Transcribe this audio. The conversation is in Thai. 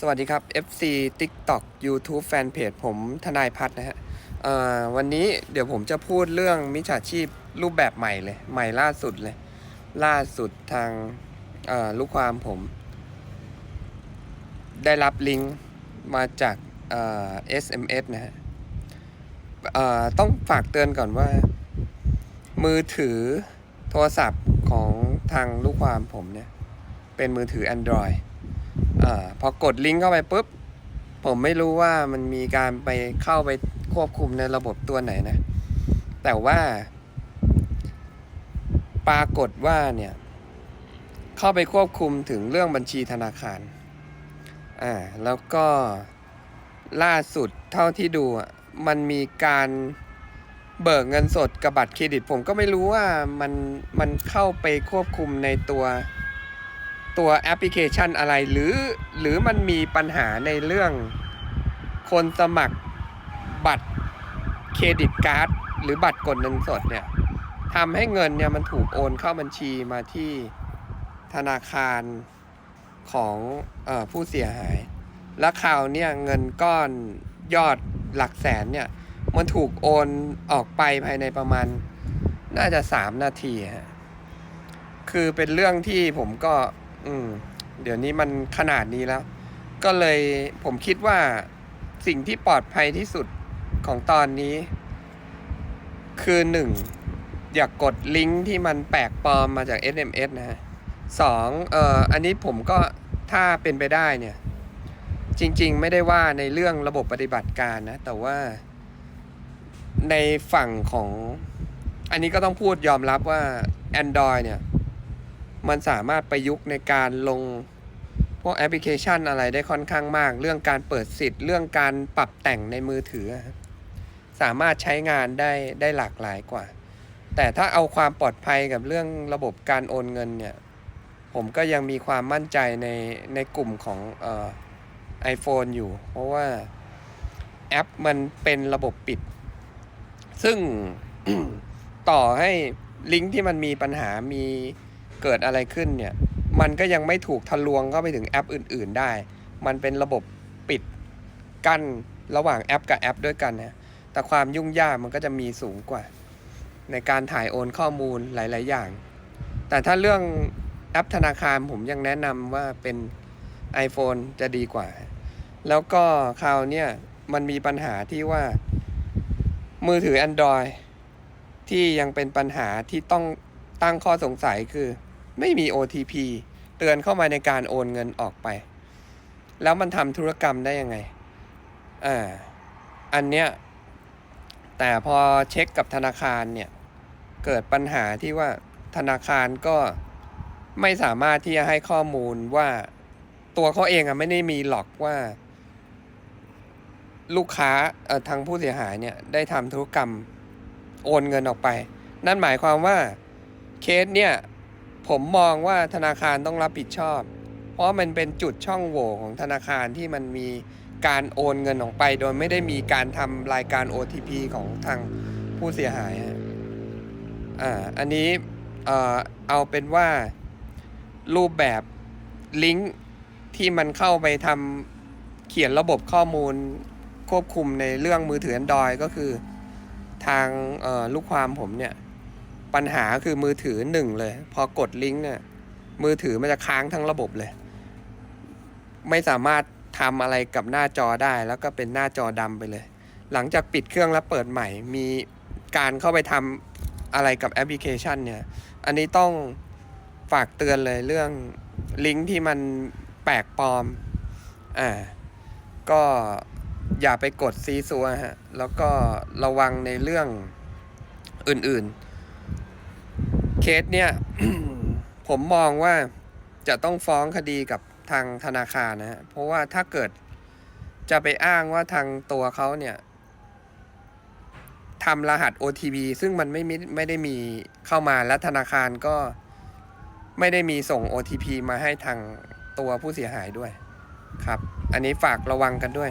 สวัสดีครับ FC TikTok YouTube Fanpage ผมทนายพัฒน์นะฮะวันนี้เดี๋ยวผมจะพูดเรื่องมิจฉาชีพรูปแบบใหม่เลย ใหม่ล่าสุดเลย ล่าสุดทางลูกความผม ได้รับลิงก์มาจาก SMS นะฮะต้องฝากเตือนก่อนว่า มือถือโทรศัพท์ของทางลูกความผมเนี่ย เป็นมือถือ Android อพอกดลิงก์เข้าไปปุ๊บ ผมไม่รู้ว่ามันมีการไปเข้าไปควบคุมในระบบตัวไหนนะ แต่ว่า ปรากฏว่าเนี่ย เข้าไปควบคุมถึงเรื่องบัญชีธนาคาร อ่า แล้วก็ล่าสุดเท่าที่ดูมันมีการเบิกเงินสดกับบัตรเครดิต ผมก็ไม่รู้ว่ามันมันเข้าไปควบคุมในตัว ตัวแอปพลิเคชันอะไรหรือหรือมันมีปัญหาในเรื่องคนสมัครบัตรเครดิตการ์ดหรือบัตรกดเงินสดเนี่ยทำให้เงินเนี่ยมันถูกโอนเข้าบัญชีมาที่ธนาคารของออผู้เสียหาย และข่าวเนี่ยเงินก้อนยอดหลักแสนเนี่ยมันถูกโอนออกไปภายในประมาณน่าจะสามนาทีฮะคือเป็นเรื่องที่ผมก็ อืม เดี๋ยวนี้มันขนาดนี้แล้ว ก็เลยผมคิดว่าสิ่งที่ปลอดภัยที่สุดของตอนนี้ คือหนึ่งอย่ากกดลิงก์ที่มันแปลกปลอมมาจาก SMS นะฮะสองเอ่ออันนี้ผมก็ถ้าเป็นไปได้เนี่ย จริง ๆ ไม่ได้ว่าในเรื่องระบบปฏิบัติการนะ แต่ว่าในฝั่งของ อันนี้ก็ต้องพูดยอมรับว่า Android เนี่ย มันสามารถประยุกต์ในการลงพวกแอปพลิเคชันอะไรได้ค่อนข้างมาก เรื่องการเปิดสิทธิ์ เรื่องการปรับแต่งในมือถือ สามารถใช้งานได้ได้หลากหลายกว่า แต่ถ้าเอาความปลอดภัยกับเรื่องระบบการโอนเงินเนี่ย ผมก็ยังมีความมั่นใจในในกลุ่มของเอ่อ iPhone อยู่ เพราะว่าแอปมันเป็นระบบปิด ซึ่งต่อให้ลิงก์ที่มันมีปัญหามี เกิดอะไรขึ้นเนี่ย มันก็ยังไม่ถูกทะลวงเข้าไปถึงแอปอื่น ๆ ได้ มันเป็นระบบปิดกั้นระหว่างแอปกับแอปด้วยกันนะแต่ความยุ่งยากมันก็จะมีสูงกว่า ในการถ่ายโอนข้อมูลหลาย ๆ อย่าง แต่ถ้าเรื่องแอปธนาคารผมยังแนะนำว่าเป็น iPhone จะดีกว่า แล้วก็คราวเนี่ยมันมีปัญหาที่ว่า มือถือ Android ที่ยังเป็นปัญหาที่ต้องตั้งข้อสงสัยคือ ไม่มี OTP เตือนเข้ามาในการโอนเงินออกไป แล้วมันทำธุรกรรมได้ยังไงอ่าอันเนี้ยแต่พอเช็คกับธนาคารเนี่ย เกิดปัญหาที่ว่าธนาคารก็ไม่สามารถที่จะให้ข้อมูลว่าตัวเขาเองอะไม่ได้มีหลอกว่า ลูกค้าเอ่อทางผู้เสียหายเนี่ยได้ทำธุรกรรมโอนเงินออกไป นั่นหมายความว่าเคสเนี่ย ผมมองว่าธนาคารต้องรับผิดชอบ เพราะมันเป็นจุดช่องโหว่ของธนาคารที่มันมีการโอนเงินออกไป โดยไม่ได้มีการทำรายการ OTP ของทางผู้เสียหายอ่าอันนี้เอาเป็นว่ารูปแบบลิงก์ที่มันเข้าไปทำเขียนระบบข้อมูลควบคุมในเรื่องมือถือ Android ก็คือทางลูกความผมเนี่ย ปัญหาคือมือถือหนึ่งเลย พอกดลิงก์เนี่ยมือถือมันจะค้างทั้งระบบเลย ไม่สามารถทำอะไรกับหน้าจอได้แล้วก็เป็นหน้าจอดำไปเลย หลังจากปิดเครื่องแล้วเปิดใหม่ มีการเข้าไปทำอะไรกับแอปพลิเคชันเนี่ย อันนี้ต้องฝากเตือนเลยเรื่องลิงก์ที่มันแปลกปลอม อ่า ก็อย่าไปกดซีซัวฮะ แล้วก็ระวังในเรื่องอื่นๆ เคสเนี่ย ผมมองว่าจะต้องฟ้องคดีกับทางธนาคารนะฮะเพราะว่าถ้าเกิดจะไปอ้างว่าทางตัวเขาเนี่ยทำรหัส OTP ซึ่งมันไม่มิไม่ได้มีเข้ามาและธนาคารก็ไม่ได้มีส่ง OTP มาให้ทางตัวผู้เสียหายด้วยครับ อันนี้ฝากระวังกันด้วย